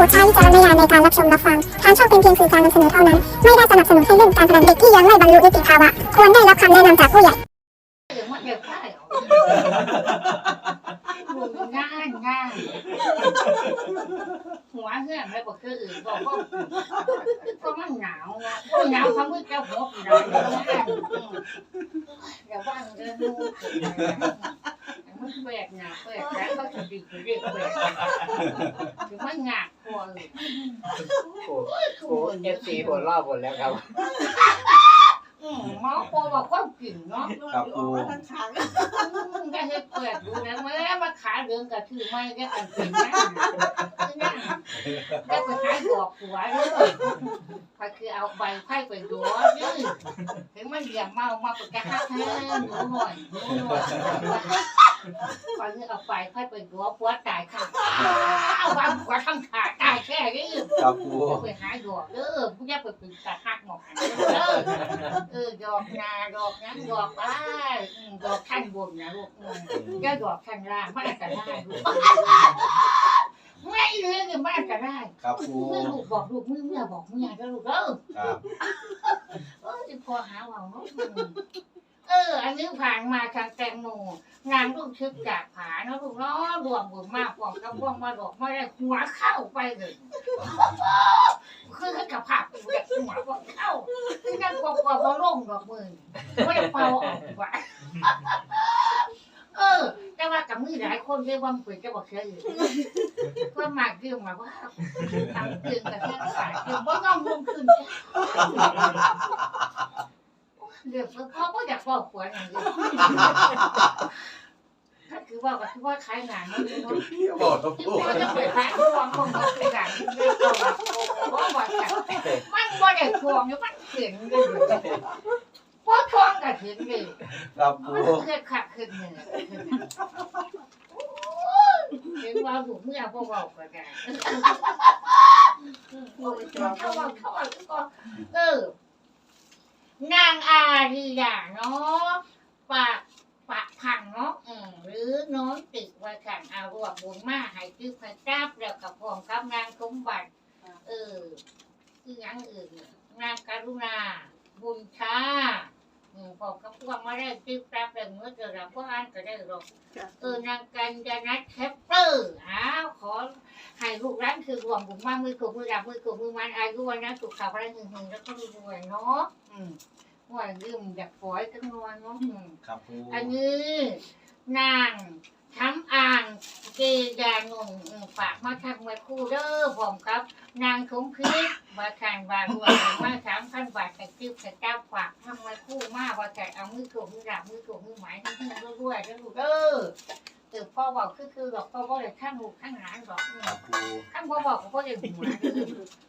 รดใช้วิจารณญาณในการรับชมรับฟัง ทางช่องเป็นเพียงสื่อกลารนำเสนอเท่านั้น ไม่ได้สนับสนุนให้เล่นการพนันเด็กที่ยังไม่บรรลุนิติภาวะ ควรได้รับคำแนะนำจากผู้ใหญ่ายง่ายหัวเหื่อนไม่บอกคืออื่นบอกว่าก็มันหนาวนะหนาวเขาไม่จะหัวปีนอย่าว่างเรื่องลูกมันแปลกหนาแปลกแล้วก็จะดีคือเรียกแปลกหรือมันหนักคอเลยโอ้เอฟซีหัวรอบหมดแล้วครับ อืมหมอโปบอกความกลิ่นเนาะครับครูก็ให้เปิดดูนะแม่มาขายเรื่องกับถือไม่ก็อันเป็นนะก็ไปขายดอกหัวเลยก็คือเอาใบไผ่ไปดัวนี่ถึงมันเหลี่ยมเมามาปกติให้หนูหน่อยหนูหน่อยก็คือเอาใบไผ่ไปดัวปัวตายค่ะเอาวางหัวทั้งขาตายแค่นี้ ครับครูไปหาดอกเด้อผู้ยาไปเป็นตาหักหมอกเด้อเออดอกนาดอกนั้นดอกอ้ายดอกขั้นบนนะลูกก็ดอกข้างล่างมันก็ได้ลูกไม่เลยเนี่ยมันก็ได้ครับครูเมื่อลูกบอกลูกเมื่อเมื่อบอกเมื่อก็ลูกเออครับ เออพอหาว่าเนาะ เออ อันนี้ผ่านมาทางแตงโมงานลูกชึกจากผาเนาะลูกเนาะรวมบุญมากกว่ากับพวงมาดอกไม่ได้หัวเข้าไปเลยคือกับผักแบบหัวก็เข้าคือนั่นกว่ากว่าพอลงดอกมือไม่ได้เป่าออกว่าเออ แต่ว่ากับมือหลายคนเรียกว่าปืนจะบอกเชื่ออยู่เพื่อมาเรื่องมาว่าทำเรื่องกับแค่ขายเรื่องว่าน้องลงขึ้น เรื่องเพราะว่าอยากบอกหัวอย่างนี้ถ้าคือว่าก็คือว่าขายงานนั่นเองเนาะบอกครับคที่รูพ่อจะไปขายของคงมาไปขายเรื่องเอาละเพราะว่ามันว่าได้ทวงเนี่ยมันเขียนเลยเพราะทวงกับเขียนเลยครับครูมันเคยขัดขึ้นเนี่ยเห็นว่าหูเมื่อพวกเราก็ได้เขาว่าเขาว่าก็เออ นางอารียาเนาะปากปากพังเนาะอืมหรือน้องติดว่าขันอารวบบุญมาให้คือพระเจ้าแล้วกับพร้อมกับนางสมบัติเออคือหยังอื่นนางการุณาบุญชา อืมผมก็พวกมาได้ติ๊บแป๊บเลยเมื่อเจอเราพวกอ่านก็ได้หรอกเออนางกันยานัทแคปเปอร์อ้าวขอให้ลูกร้านคือรวมบุญมากมือถูกมือดับมือถูกมือมันอายุวันนะสุขภาพแรงหึงหึงแล้วก็รวยเนาะอืมหวยลืมอยากฝอยจังนวลเนาะอืมครับครูอันนี้นาง ทำอ่างเกยานงอืมฝากมาทำไว้คู่เด้อผมครับ นางสมพิษมาขานบาทรวยมาสามพันบาทแต่จิ้วแต่เจ้าฝากทำไว้คู่มากว่าแต่เอามือถูกมือดับมือถูกมือหมายทั้งทั้งด้วยแล้วลูกเด้อเออพ่อบอกคือคือหรอกพ่อบอกเลยข้างลูกข้างหลานหรอกอืมครับครูข้างพ่อบอกก็พ่อเลยหัว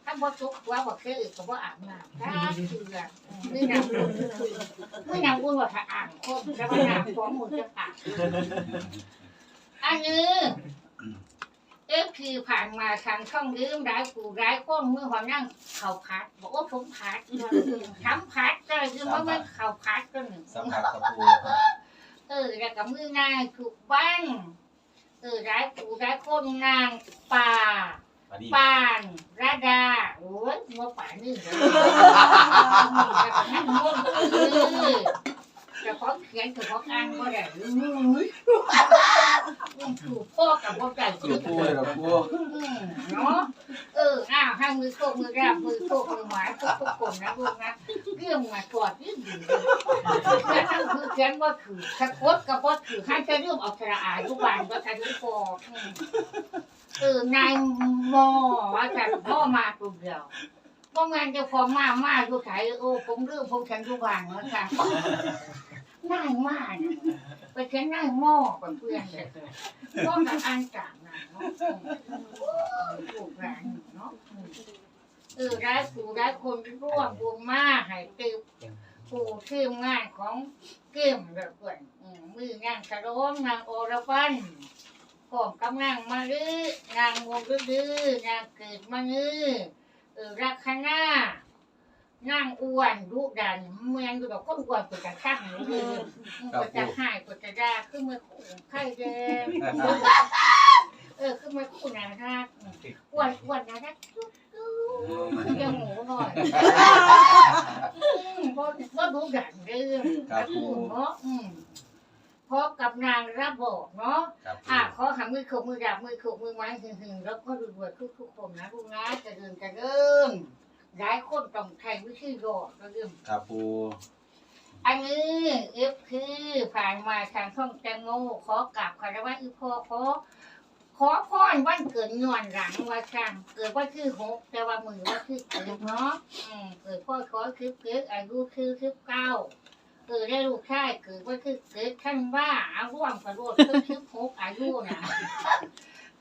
ข้างพ่อทุกหัวบอกคือก็พ่ออาบน้ำถ้าคือแบบนี่นำอุ่นไม่นำอุ่นว่าถ้าอ่างคมแล้วก็น้ำฟ้องมือจะขาด อันนี้เอฟคือผ่านมาทางช่องลืมร้ายกูร้ายก้นเมื่อวันนั่งเข่าพัด บอกว่าผมพัดทำพัดก็คือว่ามันเข่าพัดก็หนึ่งสัมผัสครับครูเออแล้วก็มือนางถูกบ้านเออร้ายกูร้ายก้นนางป่ามาดิปานระดาโอ้ยมัวป่านี่เลยแล้วก็นั่งง่วงเลย แต่พอเขียนถือพออ่านก็ได้ถูกพ่อกับพ่อใจครูครูเลยครับครูอืมเนาะเอออ้าวให้มือโคกมือราบมือโคกมือหมายโคกกคนนะลูกนะเรื่องมาถอดยืดดีแต่ทั้งคือเขียนว่าถือสะกดกับว่าถือให้จะเรื่องเอาสระอาทุกวันก็ทันทุกพอเออนายมอว่าจะพ่อมาตัวเดียว พ่องานจะพอมามาดูขายโอ้ผมเรื่องผมฉันทุกวันแล้วค่ะนายมากไปเขียนนายหม้อกับเพื่อนเลยพ่อกับอันจากนะเนาะถูกแรงเนาะเออได้ผู้ได้คนที่ร่วมวงมาให้ติวผู้ทีมงานของเกมเด็กเพื่อนอืมมืองานกระโดมนางโอระฟันพร้อมกำลังมาลือนางวงลือลือนางเกิดมาลือเออ รักคณานางอ้วนดุดันเมืองอยู่แบบคนอ้วนกว่าจะข้างเลยกว่าจะหายกว่าจะได้ขึ้นมาขู่ไข่แดงเออคือมันคู่นารักอ้วนอ้วนนารักจุ๊บจุ๊บคือจะหมูหน่อยอืมบ่บ่ดูดันเรื่องครับปูเนาะอืม พบกับนางรับบอกเนาะครับปูอะขอหามือขบมือดับมือขบมือไม้หึงหึงๆแล้วก็รวยๆทุกๆคนนะลูกนะจะเดินจะเริ่มหลายคนต้องใช้วิธีรอดแล้วเริ่มครับปูอันนี้เอฟคือผ่านมาทางช่องแตงโมขอกราบคารวะอีพ่อขอขอพรวันเกิดย้อนหลังว่าช่างเกิดว่าคือหกแต่ว่ามือว่าคือเกิดเนาะอืมเกิดพ่อขอคือเกิดอายุคือคือเก้า เกิดได้ลูกชายเกิดว่าคือเกิดขั้นว่าเอาร่วมกระโดดคือคือหกอายุน่ะ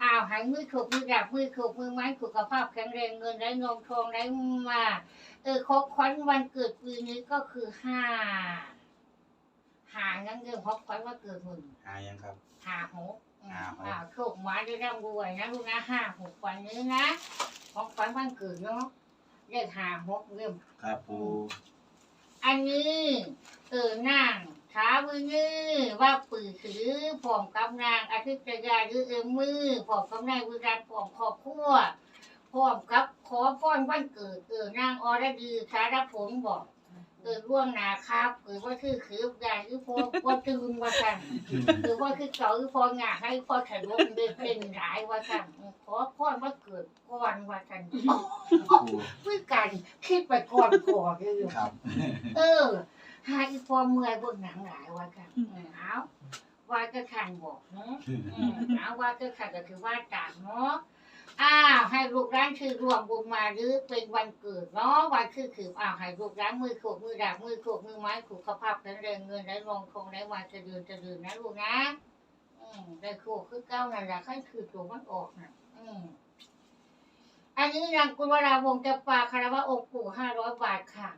อ้าวหายมือขบมือดับมือขบมือไม้สุขภาพแข็งแรงเงินได้นองทองได้มาเออของขวัญวันเกิดปีนี้ก็คือห้าหางั้นเรื่องของขวัญวันเกิดมึงหายังครับหาหกอืมห้าหกอ่าโชคหมาได้ร่ำรวยนะลูกนะห้าหกวันนี้นะของขวัญวันเกิดเนาะเลขหาหกเริ่มครับปู อันนี้เออนั่งขามือนือว่าปือถือผอมกำนางอาทิตย์ยาหรือเอมมือผอมกำนางวิรัตผอมขอบขั้วผอมกับขอพรวันเกิดเออนางอรดีสารผมบอก เออร่วงหนาครับหรือว่าคือคือใหญ่หรือพอว่าตื่นว่าสั่งหรือว่าคือเก่าหรือพองาให้พอถ่ายรูปเดินเป็นหลายว่าสั่งขอพรว่าเกิดก่อนว่าสั่งปูเพื่อกันคิดไปก่อนก่อนเลยครับเออหาอีพอเมื่อยบนหนังหลายว่าสั่งเออเอาว่าจะขันบอกเนาะอืมเอาว่าจะขันก็คือว่าต่างเนาะ อ้าวให้ลูกร้านคือรวมบุญมาหรือเป็นวันเกิดเนาะวันคือคืออ้าวให้ลูกร้านมือโขกมือดาบมือโขกมือไม้ขูกขภาพแข็งแรงเงินได้รองคงได้มาจะเดินจะเดินนะลูกนะ อืมได้โขกคือเก้านั่นแหละขั้นคือตัวมันออกนะอืมอันนี้นางกุลวราวงศ์จะปาคารวะองค์ปู่ห้าร้อยบาทค่ะ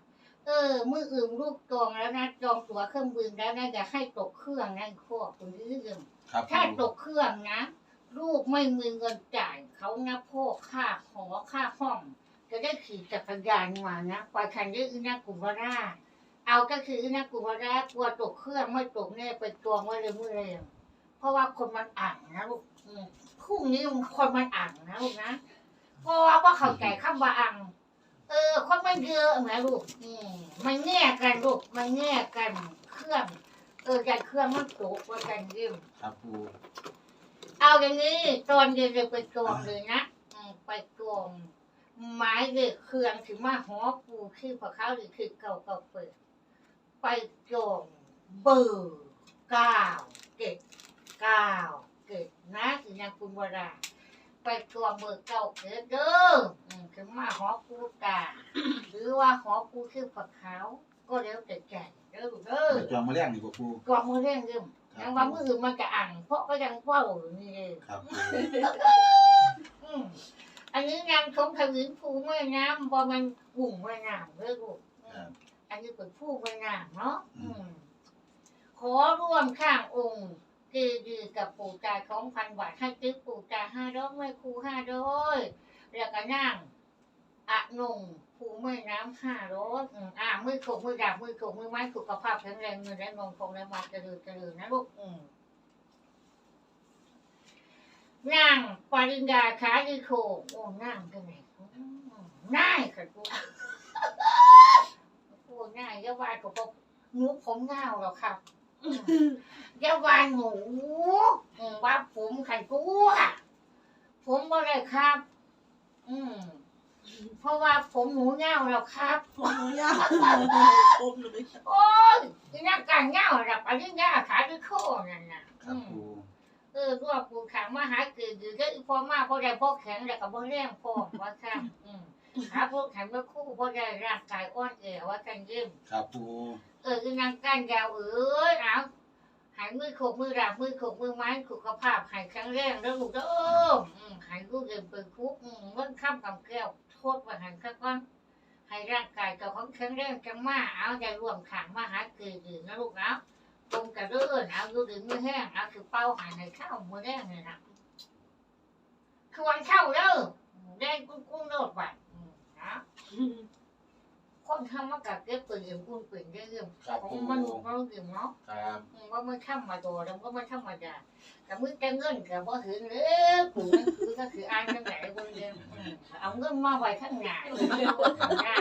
เออ มืออื่นลูกจองแล้วนะจองตั๋วเครื่องบินแล้วนะอย่าให้ตกเครื่องนะขวบคุณที่เรื่องครับถ้าตปูกเครื่องนะ ลูกไม่มีเงินจ่ายเขานะพวกค่าหอค่าห้อง จะได้ขี่จักรยานมานะกว่าฉันได้อินากุมราเอาก็คืออินากุมรากลัวตกเครื่องไม่ตกเนี่ยไปจองไว้เลยมือเลยเพราะว่าคนมันอ่างนะลูกพรุ่งนี้มันคนมันอ่างนะลูกนะเพราะว่าว่าเข้าใจคำว่าอ่างเออคนมันเยอะนะลูกมมันแง่กันลูกมันแง่กันเครื่อง เออการเครื่องมันตกว่ากันเรื่งครับปู เอาอย่างนี้ตอนเย็นเลยไปกรองเลยนะอืมไปกรองไม้เด็กเครื่องถึงมาหอปูคือพอเขาหรือคือเก่าเก่าเปิด ไปกรองเบอร์เก้าเจ็ดเก้าเจ็ดนะถึงยังคุณวราไปกรองเบอร์เก้าเจ็ดเด้ออืมถึงมาหอปูตาหรือว่าหอปูคือพอเขาก็แล้วแต่ใจเด้อลูกเด้อเดี๋ยวจองมาเลี้ยงดีกว่าปูกรองมือเร่งเริ่ม ยังว่ามืออื่นมันจะอ่างเพราะก็ยังเฝ้าอยู่นี่เลยครับปูอืมอันนี้งานของทวินภูแม่น้ำบอมันกลุ่มแม่น้ำเลยลูกอืครัมบอันนี้เป็นผู้แม่น้ำเนาะอือืมมขอร่วมข้างองค์กีดีกับปู่จ่ายของพันบาทให้ติ๊กปู่จ่ายห้าร้อยไม่ครูห้าร้อยแล้วก็นั่ง อะนุ่งภูแม่น้ำห้าร้อยอืมอ่ามือขกมือดาบมือขกมือไม้สุขภาพแข็งแรงเงินและนองคงและมาเจริญเจริญนะลูกอืมนั่งปริญญาขาดีโคโอ้นั่งกันไหนอืมน่ายค่ะกูโอ้น่ายยาวายกับพวกหนูผมเงาหรอกครับยาวายหนูว่าผมไขันกูอะผมบ่ได้ครับ อืม เพราะว่าผมหนูเงาแล้วครับ ผมหนูยาวผมหนูโอ้ยที่นั่งการเงาหลับปริญญาขาดีโคนั่นน่ะครับอืมปูเออรวบปูขังมาหาเกิดอยู่ก็อีพอมาพอได้พอแข็งแล้วก็บ่แรงพอว่าค่ะอืมหาพวกแข็งก็คู่พอได้ร่างกายอ่อนแอว่ากันยิ้มครับปูเออคือนางก้านยาวเอ้ยเอาหายมือขกมือดาบมือขกมือไม้สุขภาพหายแข็งแรงแล้วลูกเด้ออืมหายลูกเดินเปิดคุกอืมเมื่อข้ามกับแก้ว โทษว่าหันข้าก้อนให้ร่างกายเจ้าของแข็งแรงจังมาเอาใจรวมขังมาหาเกิดอยู่นะลูกเอาตรงกระเดื่อนเอาดูดึงมือแห้งเอาคือเป้าหายในข้าวมือแดงเลยนะคือวันเข้าเด้อแดงกุ้งกุ้งโลดไปนะ คคนทำมากับเก็บปืนเอ็มอุ่นปืนเรื่องครับของปูมนุษย์เราเรื่องเนาะครับอืมว่ามันทำมาโดแล้วก็มันทำมาดาแต่มือจะเงินกับบ่ถึงเอ้อกูนั่นคือก็คืออ่านจังไหนบนเดียวอืมเอาเงินมาไว้ข้างหน้าข้างหน้า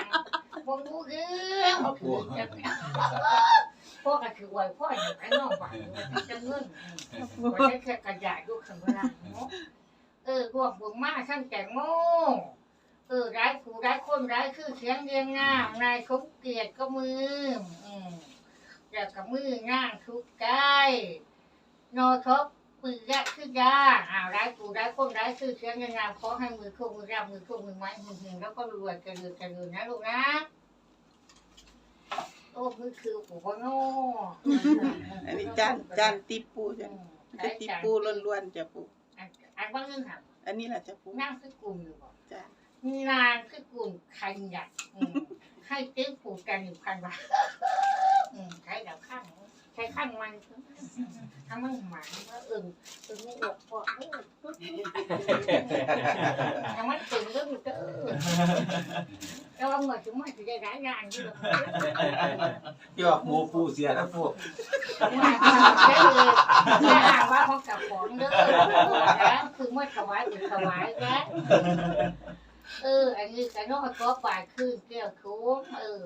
บ่รู้เรื่องคือจังไหนพ่อก็คือไว้พ่ออยู่ข้างนอกบ้านมันจะเงินอืมมันแค่กระดาษอยู่ข้างล่างเนาะเออรวบรวมมาทั้งแตงโม เออร้ายผู้ร้ายคนร้ายคือเสียงเรียงงามนายสมเกียรติก็มืออืมแล้วกับมือย่างทุกกายโนทบปืนยะคือยาอ่าวร้ายกูร้ายคนร้ายคือเสียงงามขอให้มือคู่มือรับมือคู่มือไม้มือหึงแล้วก็รวยกระเดือกระเดือนะลูกนะโอ้มือคือกูก็โน่อันนี้จานจานติปูจ้ะจะติปูล้วนๆจ้ะปูอันว่าเรื่องหับอันนี้แหละจ้ะปูนั่งคือกลุ่มอยู่บ่จ้ะ นางคือกลุ่มใครใหญ่อืมให้ตื้อผูกกันอยู่พันบาทอืมใช้ดาวข้างใช้ข้างมันถ้ามันหมายว่าเอิ่มเอิ่มไม่ออกพอเออถ้ามันตึงก็มีก็เออแต่ว่าเมื่อถึงมันจะได้ร้ายงานอยู่หรอกที่ว่าหมูปูเสียแล้วปูมาได้เลยอย่าหาว่าเขากลับของเด้อแล้วคือเมื่อถวายหรือถวายนะ เออ อันนี้ก็นอกก็ปาดขึ้นเกี่ยวโค้งเออ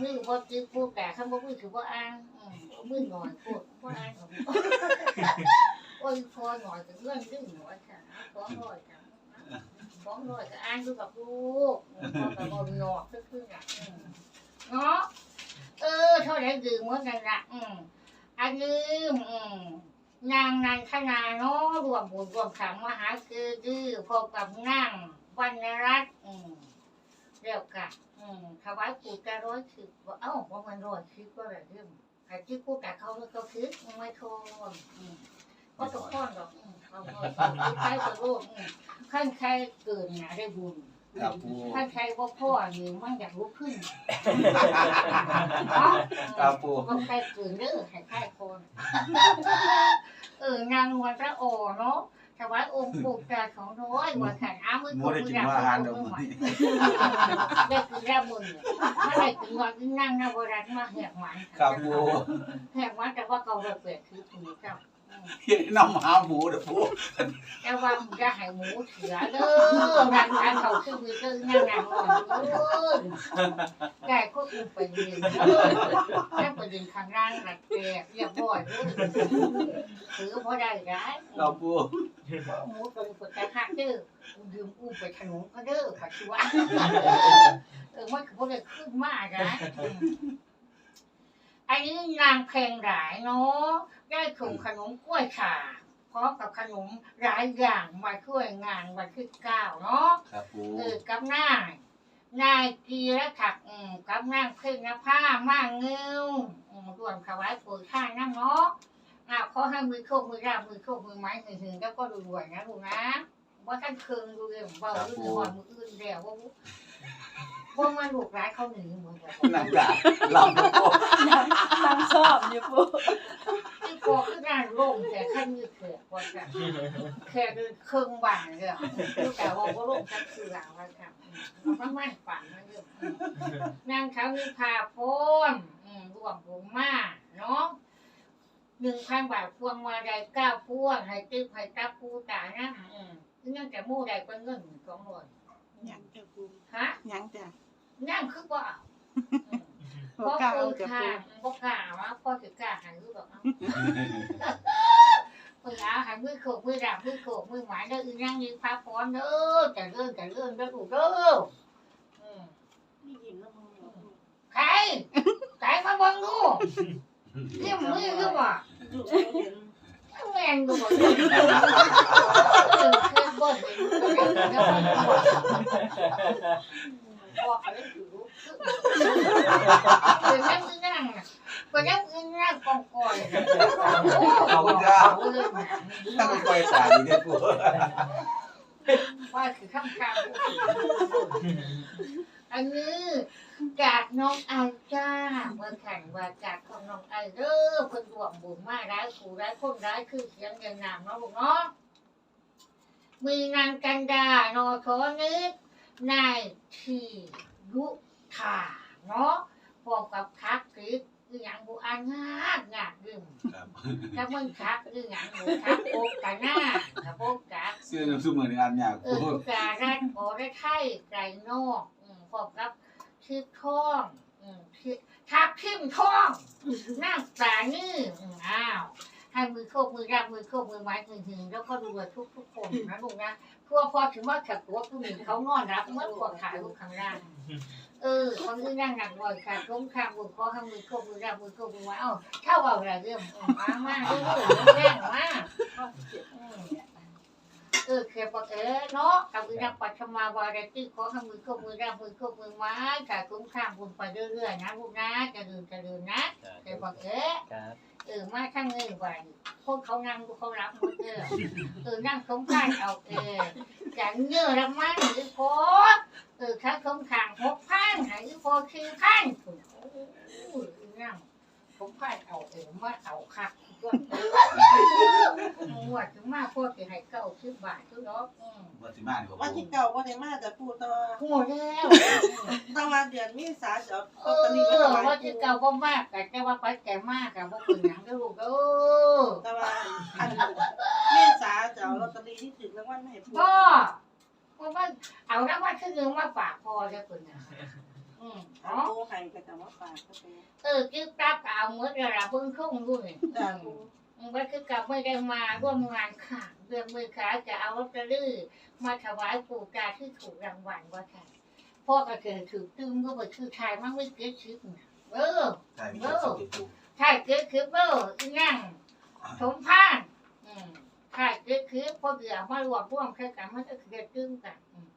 มือพอจื้อพูดแต่ข้างบนมือถือว่าอ้างอืมมือหน่อยพูดว่าอ้างของโอ้ยพอหน่อยก็เงื่อนดึงหน่อยค่ะฟ้องร้อยค่ะฟ้องร้อยก็อ้างดูกับลูกพอกับบ่หนอกก็คืออะอืมเนาะเออเท่าไหร่ดื่มเมื่อนกันละอืมอันนี้อืม นางนันขนาเนรวมบุญรวมขังมหาคือดื้อพบกับนางวรรณรัตน์อืมเรียกกันอืมถวายปู่จะร้อยสิบว่าเอ้าว่ามันร้อยสิบก็อะไรเรื่องใครที่พูดกับเขาเขาคิดไม่โทษอืมก็ตกข้อนหรอกอืมเอาหน่อยใครจะรู้อืมขั้นใครเกิดหนาได้บุญ ครับปูขั้นใครว่าพ่อนี่มันอยากรู้ขึ้นเนาะครับปูก็ใครเกิดเด้อใครใครคนเออนางวันพระโอเนาะถวายองค์ปู่ตาของร้อยวันขันอ้ามือหมูของได้มืกิอนดาบว่าอาหารมืเดี๋ยวอหมูหวนี่ได้คือแร่มือไม่ได้ถึงวันที่นั่งหน้าโบราณมาแหกหมันครับปูแหกหมันแต่ ว่าเก่าเราเปลี่ยนคือถูกเจ้าอืมเฮ็ดน้ำหาหมูเด้อปูแต่ว่ามึงจะให้หมูเสือเด้อร้านร้านเขาคือมือเด้อนั่งนั่งนอนเด้อได้ก็อุ้มไปเรียนเด้อนั่งไปเรียนข้างล่างหลักแตกเรียบร้อยเด้อถือพอได้ร้ายครับปูหมูตัวนี้เปิดแต่หักเด้อดื่มอุ้มไปขนมก็เด้อปัจจุบันเออมันคือพวกเด็กขึ้นมากนะ อันนี้นางเพลงหลายเนาะได้ถุงขนมกล้วยขาพร้อมกับขนมหลายอย่างมาช่วยงานวันที่เก้าเนาะครับปูเออกับนายนายกีและถักอืมกับนางเพลงนผ้าม่างเงิวอืมรวมถวายปุ๋ยข้างน้ำเนาะอะขอให้มือโคกมือราบมือโคกมือไม้หึงหึงแล้วก็รวยๆนะลูกนะว่าท่านเคืองดูเลยเบาลื่นหอนมืออื่นแล้วว่า ว่ามันลูกร้ายเขาหนีเหมือนกันนั่งด่าหลับปูตั้งชอบอยู่ปูที่พอขึ้นงานร่มแต่ขั้นมือเขือกว่ากันแค่เดินเครื่องบังเลยลูกแต่ว่าว่าร่มจะคือหลังว่ากันมันมันฝันมันเรื่องนางเขามีพาพ้นรวมผมมาเนาะหนึ่งพันบาทพวงมาลัยเก้าพวงให้ติ๊บให้ตับปูตานะอืมนั่นแต่มู่ใดเป็นเงินสองร้อย ยังจ้ะปูฮะยังจ้ะนั่นคือว่าเอาอืมบ่พ่อกล้าคืเอาอจ้ะค่ะปู บ่กล้าว่าพ่อถือกล้าหันรู้แบบเอาเพิ่งเอาหันมือโขกมือดาบมือโขกมือหมายเด้ออีนั่งยืนพาพรเด้อแต่เรื่องแต่เรื่องเด้อถูกเด้ออืมนี่ยิ้มแล้วมึงเนี่ยปูใครใครมาเบังดูเรียมมือคือว่าลูกเราเห็น แม่นดูบ่เออคือบ่เห็น บ่เห็นแล้วมันบอกอะไรอยู่คือนั่งอนั่งน่ะก็นั่งคือนั่งกองกอยขอบคุณครับตั้งไฟตาดีเนี่ยปูว่าคือข้ามกลางอันนี้จากน้องไอจ้าเมื่อแข่งว่าจากของน้องไอเด้อเพิ่นรวมบุญมาร้ายขู่ร้ายคนร้ายคือเสียงเงินนามเนาะลูกเนาะ มีนางกันดานอทอนึกนายทียุค่ะเนาะพร้อมกับคักคือคืออย่างบูอันงากงากดื่มครับถ้ามึงคักคืออย่างบูคักโอกกันหน้ากับโอกกัก เสื้อน้ำซุปเหมือนอันยากเออพูดทุกการรันโอได้ไข่ไก่นอกอืมพร้อมกับชื่อท่องอืมชื่อทับทิมท่องนั่งตานี่อืมอ้าว ให้มือโคกมือรับมือโคกมือไม้มือหึงแล้วก็ดูทุกทุกๆคนนะลูกนะพวกพอถึงว่าขับตัวผู้หญิงเขางอนรับเมื่อพวกขายลูกข้างล่าง เออคนที่นั่งหนักบ่อยค่ะล้มข้างมือคอข้างมือโคกมือรับมือโคกมือไม้เอ้าเท่าเอาอะไรเรื่องอืมมามาเรื่องเรื่องมาอืมเออเคยบอกเออเนาะกับวิรัปัชมาวาระตื้อขอข้ามือข้ามือรับมือข้ามือไม้กับคุ้มข้ามบุญไปเรื่อยๆนะลูกนะจะลืมจะลืมนะเคยบอกเออ ครับ เออมาข้างเงินไว้พวกเขานั่งพวกเขารับหมดเออเออนั่งสมข้างเอาเออจังเยอะละมั้งหรือพอเออข้าสงขางหกพันหรือพอคือพันโอ้ยนั่ง สมข้างเอาเออมาเอาคักด้วยงวดถึงมาพวกที่ให้เก้าสิบบาททุกดอกอืมวัติมาดีกว่าวันที่เก่าวันที่มาจะพูดต่อโหแล้วต่อมาเดือนเมีสาจะเอเอาลอตเตอรี่มาอถวายว่าที่เก่าก็มากแต่แต่ว่าไปแก่มากกับพวกคุณหนังก็ลูกเออแต่ว่าอันเมีสาจะเอาลอตเตอรี่ที่ถึงรางวัลมาให้พูดพ่อเพราะว่าเอาน้ำมันขึ้นเงินมาฝากพ่อจะคุณนะ อืมเอาเนาะโตให้ก็จะมาฝากก็ไปเออกิ๊บตาเอาเมื่อระเพิ่งทุ่งด้วยจ้าว่าคือกับไม่ได้มาร่วมงานค่ะเรื่องมือขาจะเอาลอตเตอรี่มาถวายปู่ตาที่ถูกรางวัลว่าค่ะพ่อก็เจอถือตึ้งก็บอกคือชายมันไม่เกิดชิปนะเออ ใช่มีการสุดปูใช่คือคือเบอร์อีนั่งสมพานอืมใช่คือคือพอเดือมารวมร่วมแค่กันมันก็คือตึ้งกันอืม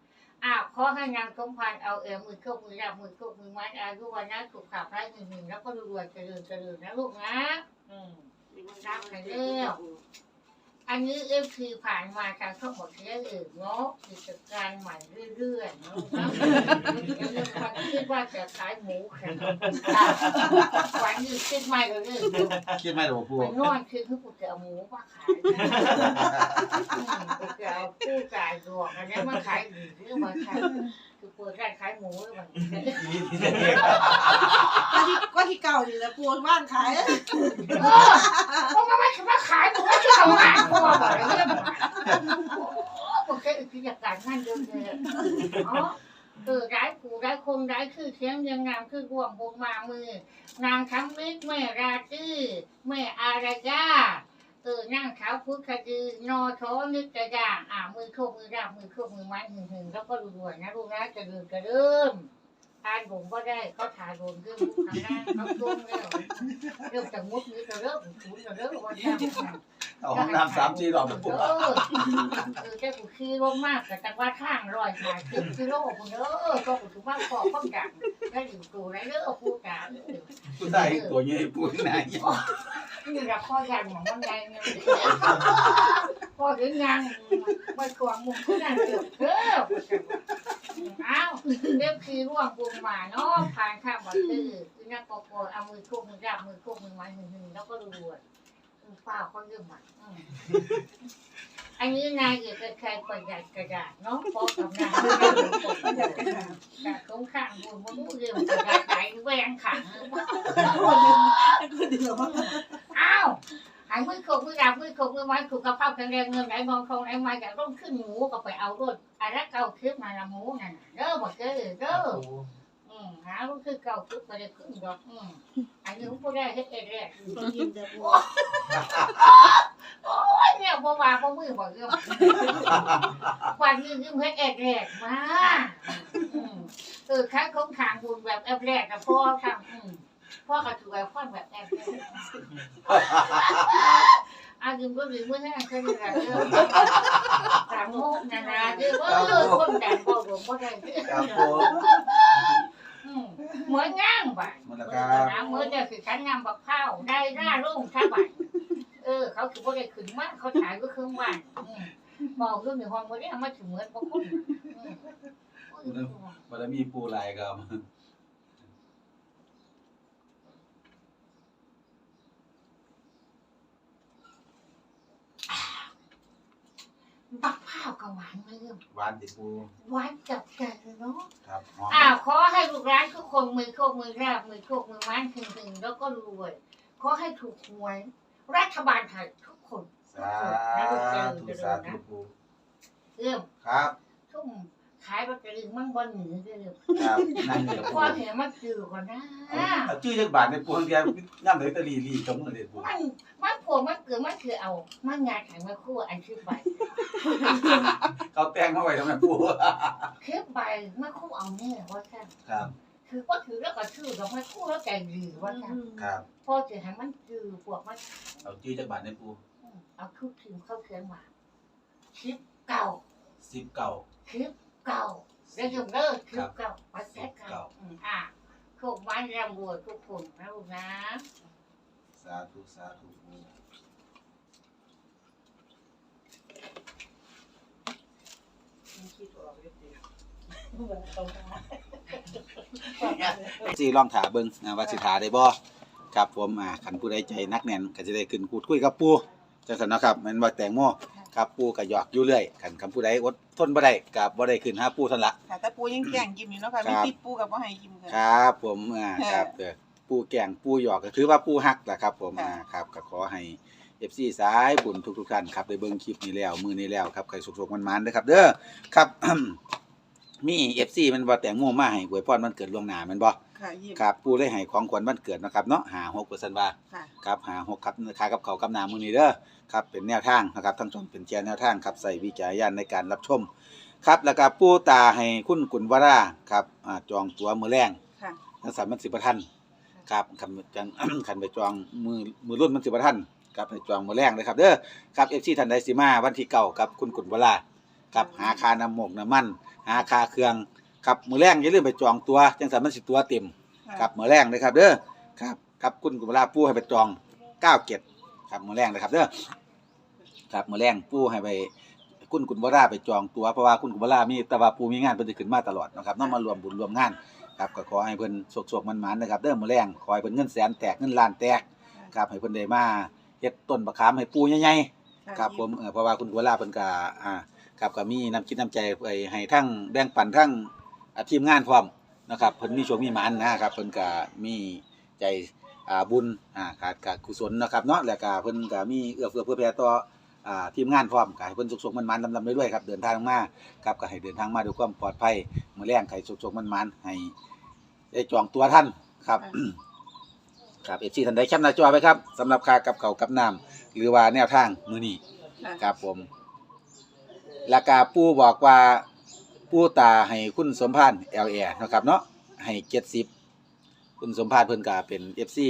อ้าวขอให้นางสมพานเอาเอวมือเข้ามือรับมือเข้ามือไม้อายุวันนั้นถูกขับไล่หนึ่งหนึ่งแล้วก็รวยๆเจริญเจริญนะลูกนะ อืม อันนี้เอฟซีผ่านมาทางทั้งหมดเรื่องอื่นเนาะกิจการใหม่เรื่อยๆเนาะวันคิดว่าจะขายหมูแข็งวันนี้คิดไม่เลยเรื่องคิดไหมหรอปูไปนอนคือคือกูจะเอาหมูมาขายกูจะเอาผู้จ่ายดวงอันนี้มาขายหรือมาขายคือเปิดร้านขายหมูเลยมันก็ที่ก็ที่เก่าอยู่แล้วปูบ้านขายาหมูไม่อบอกเลยเรื่องมันโอ้โหแค่กิจการงานเดิมเลยเนาะเออร้ายผู้ร้ายคนร้ายคือเสียงยังงามคือรวมวงมามือ นางคำมิตรแม่ราจื้อแม่อารยาเออนางขาวพุทธคดีนอโทนิจยางอ่ามือโคมือราบมือโคมือไม้หึงหึงแล้วก็รวยๆนะลูกนะจะลืมจะลืม ทานผมก็ได้เขาถ่ายโดนเรื่องทางหน้าเขาต้มแล้วเริ่มจากมุดนี้จะเริ่มศูนย์จะเริ่มวันนี้เอาห้องน้ำสามจีหรอกปูเออเออแค่กูขี่รถมากแต่จังว่าทางรอยถ่ายคลิปกิโลคุณเด้อก็กูถือว่าขอข้อมดังแล้วอยู่ตัวไรเด้อพูดกันปูได้ตัวใหญ่ปูไหนนี่ละข้อยันของมันไงเนี่ยข้อถึงยังไม่กวางมุมขึ้นนั่นเดือดเด้อ อ้าวเรียบคือร่วงปุงมาเนาะผ่านข้ามบัตรตื้อคือนักปอกเอามือคุกมือจับมือคุกมือไม้หึงๆแล้วก็รวยๆฝ้าเขาเรื่องมันอันนี้นายเอกชัยประหยัดกระดาษเนาะพอกับนายประหยัดกระดาษแต่สงข้างบุญมันรู้เรื่องกระดาษไหลแหวงขังอ้าว หายมือขบมือดาบมือขบมือไม้ขูกกระเพราแข็งแรงเงินไหลมองทองไหลมาจากร่มขึ้นหมูก็ไปเอารถอะไรเก่าคลิปมาละหมูนั่นน่ะเด้อบอกเด้อเด้ออืมหาลูกคือเก่าคลิปก็ได้ขึ้นดอกอืมอันนี้ผมพูดได้เฮ็ดเองแรกตัวยินจะปูโอ้ยเนี่ยบ่ว่าบ่มือบ่เรื่องวันนี้ยืมเฮ็ดเองแรกมาอืมเออค้าของขางบุญแบบแอบแรกกับพ่อทำอืม พ่อก็ถือแบบฟันแบบแอบแรกอายืมก็ยืมเมื่อให้เคยมีอะไรเรื่องสามโมกนานาเรื่องว่าคนแดงบอกผมว่าได้ครับปูเหมือนง่างบ่มันละเครับมื่อเมื่อเดียวคือฉันงามบักข้าวได้หน้ารุ่งใช่บ่เออ เขาคือว่าได้ขึ้นมากเขาถ่ายก็เครื่องบ้านบอกเรื่องหนึ่งคนวันนี้มาถึงเหมือนพวกคุณมันละมีปูลายครับ บักข้าวกับหวานไม่เริ่มหวานติปูหวานจับใจเลยเนาะครับหอมอ้าวขอให้ลูกร้านทุกคนมือโคกมือราบมือโคกมือไม้ถึงถึงๆแล้วก็รวยขอให้ถูกหวย รัฐบาลไทยทุกคนสานะลูกเจริญธุเจริสาญธุนะปูเริ่มครับ ทุ่ม ขายลอตเตอรี่มั่งบนหนีเริ่มครับนั่นนี่ละปูพอเห็นมันจืดก่อนนะเอาชื่อจักบาทในปูเดียวย่ำเลยตะลีลีกับมือเลยปูมันมันโผล่มันเกิดมันคือเอา มันงานแข่งมาคู่อันชื่อใบเขาแต่งมาไว้ทำไมปูคือใบมาคู่เอาเนี่ยว่าแค่ครับ คือว่าถือแล้วก็ชื่อดอกไม้คู่แล้วใจดีว่าแค่ครับพอจะให้มันจืดพวกมันเอาชื่อจักบาทในปูเอาทุกทีมเข้าเขียนมาคลิปเก่าสิบเก่าคลิป เก่าเรื่องเลิกคลิปเก่าปัจจัยเก่าอืมอะโชคบ้านร่ำรวยทุกคนนะลูกนะ สาธุ สาธุปูสิลองถาเบิ่งนะว่าสิถาได้บ่ครับผมอ่าคันผู้ใดใจนักแน่นก็สิได้ขึ้นพูดคุยกับปูจังซั่นนะครับม่นว่าแตงโม ครับปู่ก็หยอกอยู่เรื่อยคันคำผู้ใดอดทนบ่ได้ก็บ่ได้ขึ้นหาปู่เท่านั้นละ ค่ะแต่ปูยังแกล้งยิ้มอยู่เนาะค่ะคมีรับ ติปปูกับบ่ให้ยิ้มคค่ะรับ ผมอ่าครับเด้อปู่แกล้งปู่หยอกก็ถือว่าปู่ฮักล่ะครับ ผมค่ะ อ่าครับก็ขอให้ FC สายบุญทุกๆท่านครับได้เบิ่งคลิปนี้แล้วมื้อนี้แล้วครับใครสุขๆมันๆเด้อครับ เด้อครับ มี FC มันบ่แตงโมมาให้อวยพรวันเกิดล่วงหน้าแม่นบ่ ค่ะยิ้มครับปู่เลยให้ของขวัญวันเกิดเนาะครับเนาะหา6เปอร์เซ็นต์ว่าค่ะครับหาหกครับค่ากับเขาวกับน้ำมื้อนี้เด้อครับเป็นแนวทางนะครับทั้งช่องเป็นแชร์แนวทางครับใส่วิจารณญาณในการรับชม ครับแล้วก็ปู่ตาให้คุณกุลวราครับอ่าจองตั๋วมื้อแรงค่ะ นักสันมันสิบ่ทันครับคันจัง คันไปจองมือมือรุ่นมันสิบ่ทันครับให้จองมื้อแรงเลยครับเด้อครับ FC ท่านใดสิมาวันที่เก้ากับคุณกุลวราครับหาค่าน้ำหมกน้ำมัน หาค่าเครื่อง ครับมื้อแรงอย่าลืมไปจองตั๋วจังสันมันสิตั๋วเต็มครับมื้อแรงเลยครับเด้อครับครับคุณกุมลาปู่ให้ไปจองเก้าเก็ดครับมื้อแรงเลยครับเด้อครับมื้อแรงปู่ให้ไปคุณกุมลาไปจองตัวเพราะว่าคุณกุมลามีแต่ว่าปู่มีงานเพิ่นสิขึ้นมาตลอดนะครับน้องมารวมบุญรวมงานครับก็ขอให้เพิ่นโชคๆมันๆนะครับเด้อมื้อแรงขอให้เพิ่นเงินแสนแตกเงินล้านแตกครับให้เพิ่นได้มาเฮ็ดต้นบักขามให้ปู่ใหญ่ๆครับผมเออเพราะว่าคุณกุวลาเพิ่นก็อ่าครับก็มีน้ำคิดน้ำใจไปให้ทั้งแบ่งปันทั้ง อ่าทีมงานพร้อมนะครับเพิ่นมีโชคมีหมานนะครับเพิ่นก็มีใจอ่าบุญอ่าขาดกับกุศลนะครับเนาะแล้วก็เพิ่นก็มีเอื้อเฟื้อเพื่อแผ่ต่ออ่าทีมงานพร้อมก็ให้เพิ่นสุขๆมันๆลำๆด้วยๆครับเดินทางมาครับก็ให้เดินทางมาด้วยความปลอดภัยมื้อแรงให้สุขๆมันๆให้ได้จองตัวท่านครับ ครับ FC ท่านใดแคปหน้าจอไว้ครับสำหรับค่ากับเขาวกับน้ำหรือว่าแนวทางมื้อนี้ค่ะ ครับผมแล้วก็ปู่บอกว่า ปู่ตาให้คุณสมพานเอลเอนะครับเนาะให้เจ็ดสิบคุณสมพานเพิ่นก็เป็นเอฟซี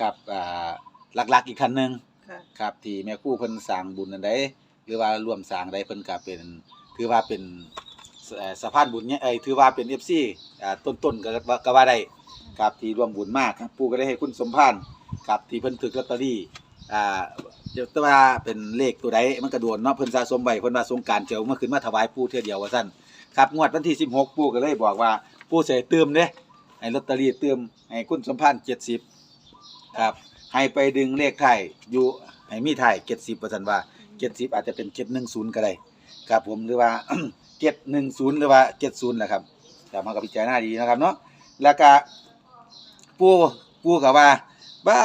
ครับอ่าหลักๆอีกท่านหนึ่งค่ะครับที่แม่ครู่เพิ่นสร้างบุญอันใดหรือว่าร่วมสร้างใดเพิ่นก็เป็นถือว่าเป็นเอ่อสะพานบุญเนี่ยเอ้ยถือว่าเป็น FC อ่าต้นๆก็ว่าก็ว่าได้ครับที่ร่วมบุญมากครับปู่ก็ได้ให้คุณสมพานครับที่เพิ่นถูกลอตเตอรี่อ่า เดี๋ยวแต่ว่าเป็นเลขตัวใดมันกระโดนเนาะเพิ่นสะสมไว้เพิ่นว่าสงกรารเจียวเมื่อคืนมาถวายปู่เทื่อเดียวว่าซั่น ครับงวดวันที่ 16 ปู่ก็เลยบอกว่าปู่สิให้เติมเด้ให้ลอตเตอรี่เติมให้คุณสมพันธ์70 ครับ ให้ไปดึงเลขไทายอยู่ให้มีไทาย70ว่าซั่นว่า 70 อาจจะเป็น 710 ก็ได้ครับผมหรือว่า 710 หรือว่า 70แหละครับแต่มากับพิจารณาดีนะครับเนาะแล้วก็ปู่ปู่ก็ว่าบ้า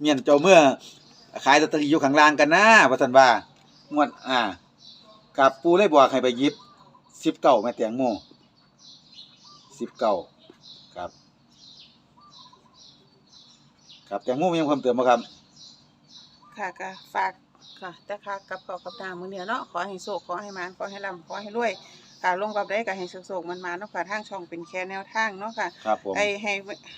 เมียนเจ้าเมื่อขายลอตเตอรี่อยู่ข้างล่างกันนะว่าซั่นว่างวดอ่า กับปูเลยบอกให้ไปหยิบ19แม่แตงโม19ครับ ครับแตงโมมีหยังเพิ่มเติมบ่ครับ ค่ะก็ฝากค่ะแต่ค่ะกับข้าวกับน้ำมื้อเดียวเนาะขอให้โชคขอให้หมานขอให้ร่ำขอให้รวยค่ะลงกับได้ก็ให้โชคๆมันๆเนาะค่ะทางช่องเป็นแค่แนวทางเนาะค่ะครับผม ให้ให้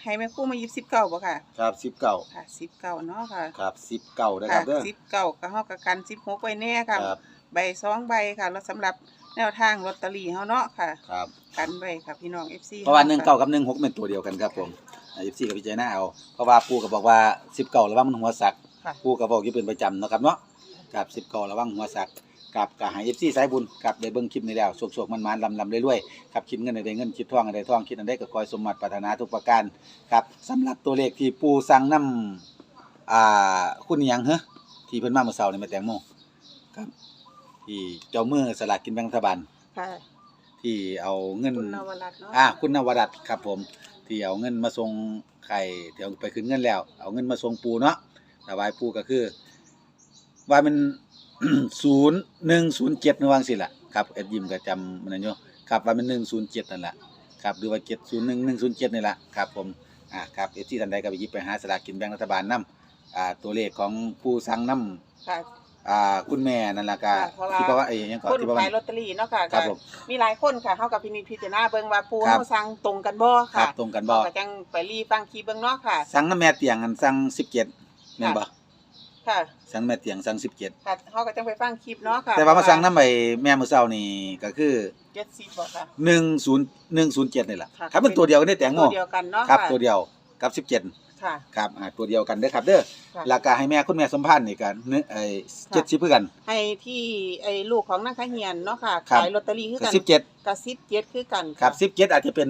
ให้แม่ครู่มายิบ19บ่ค่ะ ครับ19ค่ะ19เนาะค่ะครับ19นะคค่ะรับเด้อ19ก็เฮาก็กัน16ไว้แน่ค่ะ ครับ ใบสองใบค่ะแล้วสำหรับแนวทางลอตเตอรี่เฮาเนาะค่ะ ครับ กันไว้ค่ะพี่น้อง FC เพราะว่าค่19กับ16เป็นตัวเดียวกันครับผมอ่า FC กับพิจารณาเอา เพราะว่าปู่ก็บอกว่า19ระวังมันหัวสัก ค่ะผู้ก็บอกอยู่เป็นประจำเนาะครับเนาะกับสิบกระวังหัวสักกับกะหายเอฟซีสายบุญกับได้เบิ่งคลิปนี้แล้วโศกๆมันๆลำๆเรื่อยๆครับคิดเงินได้เงินคิดทองได้ทองคิดอันใดก็คอยสมบัติปรารถนาทุกประการครับสำหรับตัวเลขที่ปู่สั่งนำอ่าคุณอิหยังเหรอที่เพิ่นมาเมื่อเช้านี่แม่แตงโมครับ ที่เจ้ามือสลากกินแบ่งรัฐบาลค่ะที่เอาเงิน คุณนวรัตน์เนาะอ่าคุณนวรัตน์ครับผมที่เอาเงินมาส่งไข่ที่เอาไปขึ้นเงินแล้ว เอาเงินมาส่งปูเนาะถวายปูก็คือ ว่ามัน ศูนย์หนึ่งศูนย์เจ็ดนวางสิล่ะครับเอ็ดยิมก็จำมันนั่นอยู่ครับว่ามันหนึ่งศูนย์เจ็ดนั่นแหละครับหรือว่าเจ็ดศูนย์หนึ่งหนึ่งศูนย์เจ็ดนี่แหละครับผมอ่าครับเอฟซีท่านใดก็ไปหยิบไปหาสลากกินแบ่งรัฐบาลนํอ่าตัวเลขของผู้สั่งนํค่ะ อ่าคุณแม่นั่นล่ะก็ค่ะเพราะว่า ที่เพราะว่าไอ้หยังก่อนคนที่เพราะว่า ขายลอตเตอรี่เนาะค่ะครับก็ผมมีหลายคนค่ะเฮากับพินิจพิจารณาเบิ่งว่าปูครับ เฮาสั่งตรงกันบ่ครัค่ะบตรงกันบ่เฮาก็จังไปรีฟังคลิปเบิ่งเนาะค่ะ สั่งน้ำแม่เตียงอันสั่ง17แม่นบ่ค่ะสั่งแม่เตียงสั่ง17ค่ะเฮาก็จังไปฟังคลิปเนาะค่ะแต่ว่ามาสั่งน้ำใบแม่มื้อเช้านี่ก็คือ70บ่ค่ะ10 107นี่ล่ะค่ะครับมันตัวเดียวกันได้แตงโมตัวเดียวกันเนาะครับะตัวเดียวกับ17 ค่ะ ครับอ่าตัวเดียวกันเด้อครับเด้อค่ะ แล้วก็ให้แม่คุณแม่สมพันธ์นี่ก็นึไอ้70เพื่อกัน ให้ที่ไอ้ลูกของนางขะเฮียนเนาะค่ะครับ ขายลอตเตอรี่คือก็กัน17กับ17คือกันครับ17อาจจะเป็น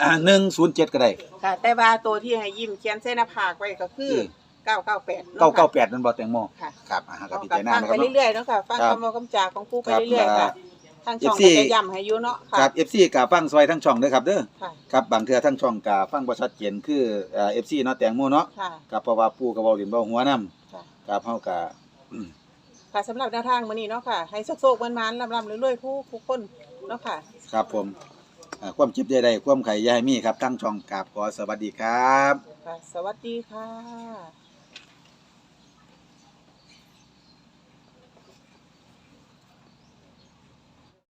อ่า107ก็ได้ ค่ะ แต่ว่าตัวที่ให้ยิ้มเขียนเส้นหน้าผากไว้ก็คือ998 998นั่นบ่แตงโมค่ะครับอ่าก็เอาพิกัจารณาฟังนะคไปรับเนาะ เรื่อยๆเนาะค่ะ ฟังครับ คำบอกคำจาของผู้ไปครับเรื่อยๆค่ะอ่า ทางช่อง FC ก็จะย้ำให้อยู่เนาะค่ะ ครับ FC ก็ฟังซอยทั้งช่องเด้อครับเด้อค่ะ ครับบางเทื่อทั้งช่องก็ฟังบ่ชัดเจนคือเอ่อ FC เนาะแตงโมเนาะค่ะครับเพราะว่าปู่ก็เว้าเล่นเว้าหัวนํค่ะครับเฮาก็อืมค่ะสำหรับแนวทางมื้อนี้เนาะค่ะ ให้โซกๆมันๆลำๆเรื่อยๆผู้ผู้คนเนาะค่ะ ครับผมอ่าความเจ็บใดๆความไข่อยาให้มีครับทั้งช่องกราบขอสวัสดีครับ ค่ะ สวัสดีค่ะ